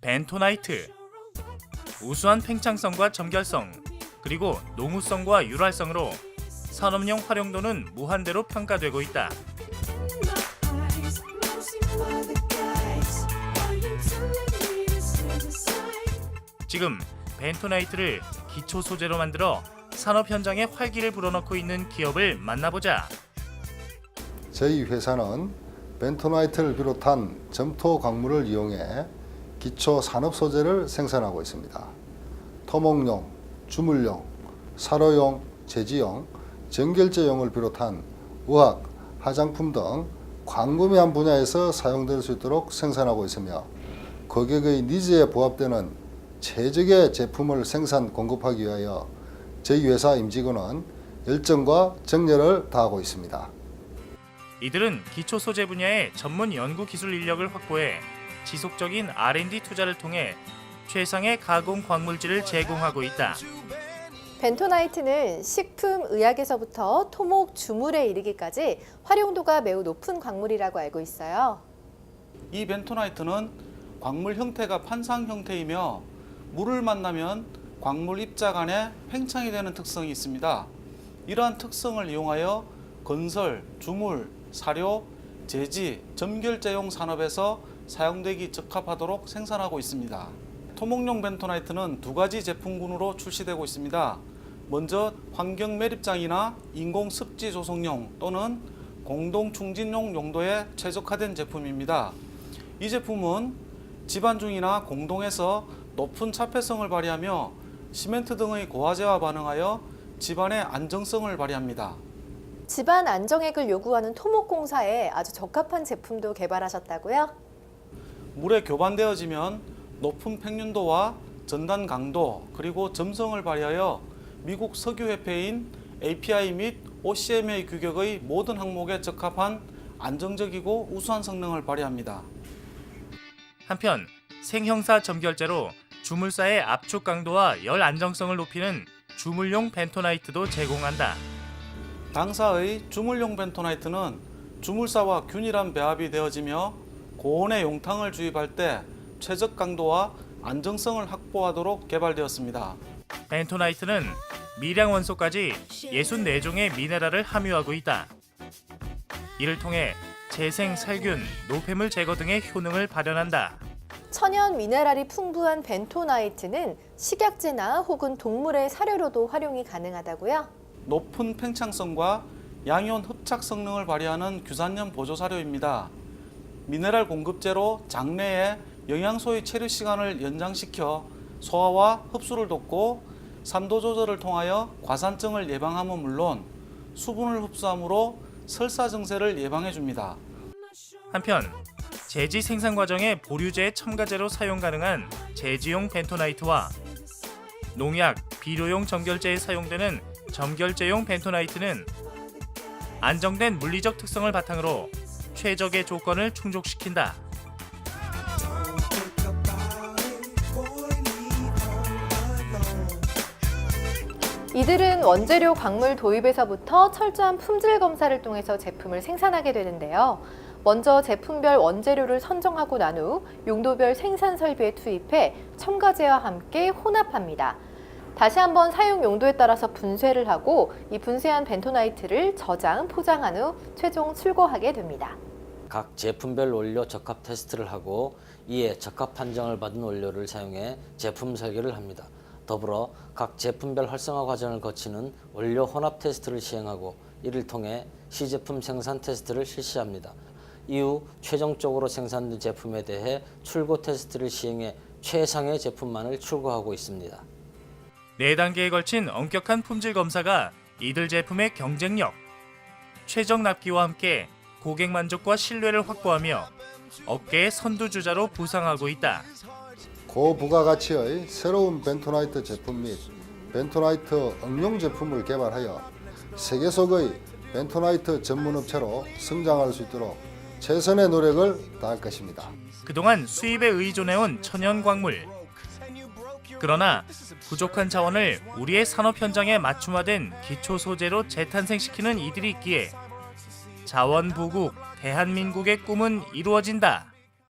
벤토나이트. 우수한 팽창성과 점결성, 그리고 농후성과 유랄성으로 산업용 활용도는 무한대로 평가되고 있다. 지금 벤토나이트를 기초 소재로 만들어 산업 현장에 활기를 불어넣고 있는 기업을 만나보자. 저희 회사는 벤토나이트를 비롯한 점토 광물을 이용해 기초 산업 소재를 생산하고 있습니다. 토목용, 주물용, 사로용, 제지용, 정결제용을 비롯한 의학, 화장품 등 광범위한 분야에서 사용될 수 있도록 생산하고 있으며 고객의 니즈에 부합되는 최적의 제품을 생산 공급하기 위하여 저희 회사 임직원은 열정과 정열을 다하고 있습니다. 이들은 기초 소재 분야의 전문 연구 기술 인력을 확보해 지속적인 R&D 투자를 통해 최상의 가공 광물질을 제공하고 있다. 벤토나이트는 식품, 의학에서부터 토목, 주물에 이르기까지 활용도가 매우 높은 광물이라고 알고 있어요. 이 벤토나이트는 광물 형태가 판상 형태이며 물을 만나면 광물 입자 간에 팽창이 되는 특성이 있습니다. 이러한 특성을 이용하여 건설, 주물, 사료, 제지, 점결제용 산업에서 사용되기 적합하도록 생산하고 있습니다. 토목용 벤토나이트는 두 가지 제품군으로 출시되고 있습니다. 먼저 환경 매립장이나 인공 습지 조성용 또는 공동 충진용 용도에 최적화된 제품입니다. 이 제품은 집안 중이나 공동에서 높은 차폐성을 발휘하며 시멘트 등의 고화제와 반응하여 집안의 안정성을 발휘합니다. 집안 안정액을 요구하는 토목공사에 아주 적합한 제품도 개발하셨다고요? 물에 교반되어지면 높은 팽륜도와 전단 강도 그리고 점성을 발휘하여 미국 석유협회인 API 및 OCMA 규격의 모든 항목에 적합한 안정적이고 우수한 성능을 발휘합니다. 한편 생형사 점결제로 주물사의 압축 강도와 열 안정성을 높이는 주물용 벤토나이트도 제공한다. 당사의 주물용 벤토나이트는 주물사와 균일한 배합이 되어지며 고온의 용탕을 주입할 때 최적 강도와 안정성을 확보하도록 개발되었습니다. 벤토나이트는 미량 원소까지 64종의 미네랄을 함유하고 있다. 이를 통해 재생 살균, 노폐물 제거 등의 효능을 발현한다. 천연 미네랄이 풍부한 벤토나이트는 식약제나 혹은 동물의 사료로도 활용이 가능하다고요? 높은 팽창성과 양이온 흡착 성능을 발휘하는 규산염 보조 사료입니다. 미네랄 공급제로 장내에 영양소의 체류 시간을 연장시켜 소화와 흡수를 돕고 산도 조절을 통하여 과산증을 예방함은 물론 수분을 흡수함으로 설사 증세를 예방해 줍니다. 한편 제지 생산 과정에 보류제 첨가제로 사용 가능한 제지용 벤토나이트와 농약, 비료용 점결제에 사용되는 점결제용 벤토나이트는 안정된 물리적 특성을 바탕으로 최적의 조건을 충족시킨다. 이들은 원재료 광물 도입에서부터 철저한 품질 검사를 통해서 제품을 생산하게 되는데요. 먼저 제품별 원재료를 선정하고 난 후 용도별 생산 설비에 투입해 첨가제와 함께 혼합합니다. 다시 한번 사용 용도에 따라서 분쇄를 하고 이 분쇄한 벤토나이트를 저장, 포장한 후 최종 출고하게 됩니다. 각 제품별 원료 적합 테스트를 하고 이에 적합 판정을 받은 원료를 사용해 제품 설계를 합니다. 더불어 각 제품별 활성화 과정을 거치는 원료 혼합 테스트를 시행하고 이를 통해 시제품 생산 테스트를 실시합니다. 이후 최종적으로 생산된 제품에 대해 출고 테스트를 시행해 최상의 제품만을 출고하고 있습니다. 네 단계에 걸친 엄격한 품질 검사가 이들 제품의 경쟁력, 최적 납기와 함께 고객 만족과 신뢰를 확보하며 업계의 선두주자로 부상하고 있다. 고부가가치의 새로운 벤토나이트 제품 및 벤토나이트 응용 제품을 개발하여 세계 속의 벤토나이트 전문업체로 성장할 수 있도록 최선의 노력을 다할 것입니다. 그동안 수입에 의존해온 천연 광물. 그러나 부족한 자원을 우리의 산업 현장에 맞춤화된 기초 소재로 재탄생시키는 이들이 있기에 자원 부국 대한민국의 꿈은 이루어진다.